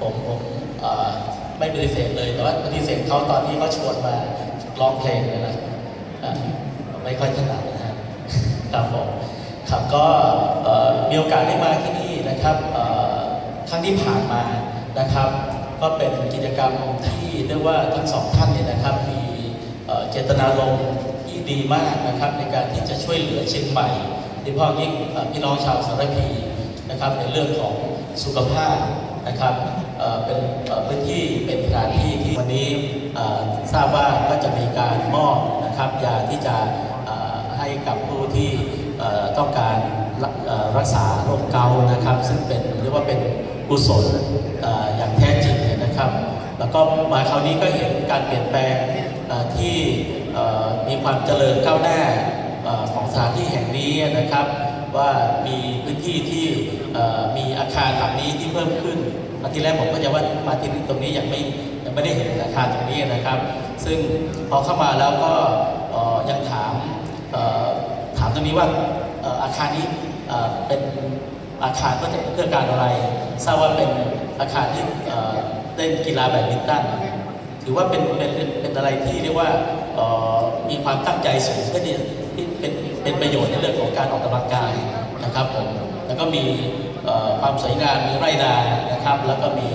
ผมผมไม่ปฏิเสธเลย แต่ว่าปฏิเสธเขาตอนที่เขาชวนมาร้องเพลงเนี่ยนะไม่ค่อยถนัดนะฮะครับผมครับก็มีโอกาสได้มาที่นี่นะครับครั้งที่ผ่านมานะครับ ก็เป็นกิจกรรมที่เรียกว่าทั้งสองท่านเนี่ยนะครับ มีเจตนารมณ์ที่ดีมากนะครับ ในการที่จะช่วยเหลือเชียงใหม่โดยเฉพาะยิ่งพี่น้องชาวสารพีนะครับในเรื่องของสุขภาพ นะครับเป็นพื้นที่เป็นสถานที่ที่วันนี้ทราบว่าก็จะมีการมอบนะครับยาที่จะให้กับผู้ที่ต้องการรักเอ่อรักษาโรคเกาต์นะครับ ซึ่งเป็นเรียกว่าเป็นกุศลออย่างแท้จริงเลยนะครับ แล้วก็มาคราวนี้ก็เห็นการเปลี่ยนแปลงที่มีความเจริญก้าวหน้าของสถานที่แห่งนี้นะครับ ว่ามีพื้นที่ที่ มีอาคารหลังนี้ที่เพิ่มขึ้นมาทีแรกผมก็จะว่ามาที่ตรงนี้ยังไม่ยังไม่ได้เห็นอาคารตรงนี้นะครับ ซึ่งพอเข้ามาแล้วก็ยังถามถามตรงนี้ว่าอาคารนี้เป็นอาคารเพื่อเพื่อการอะไรทราบว่าเป็นอาคารที่เอ่อเล่นกีฬาแบดมินตันถือว่าเป็นเป็นเป็นอะไรที่เรียกว่ามีความตั้งใจสูงเพื่อที่ที่เป็นเป็นประโยชน์ในเรื่องของการออกกำลังกายนะครับผม ก็มีความสวยงามมีไร่นานะครับ แล้วก็มี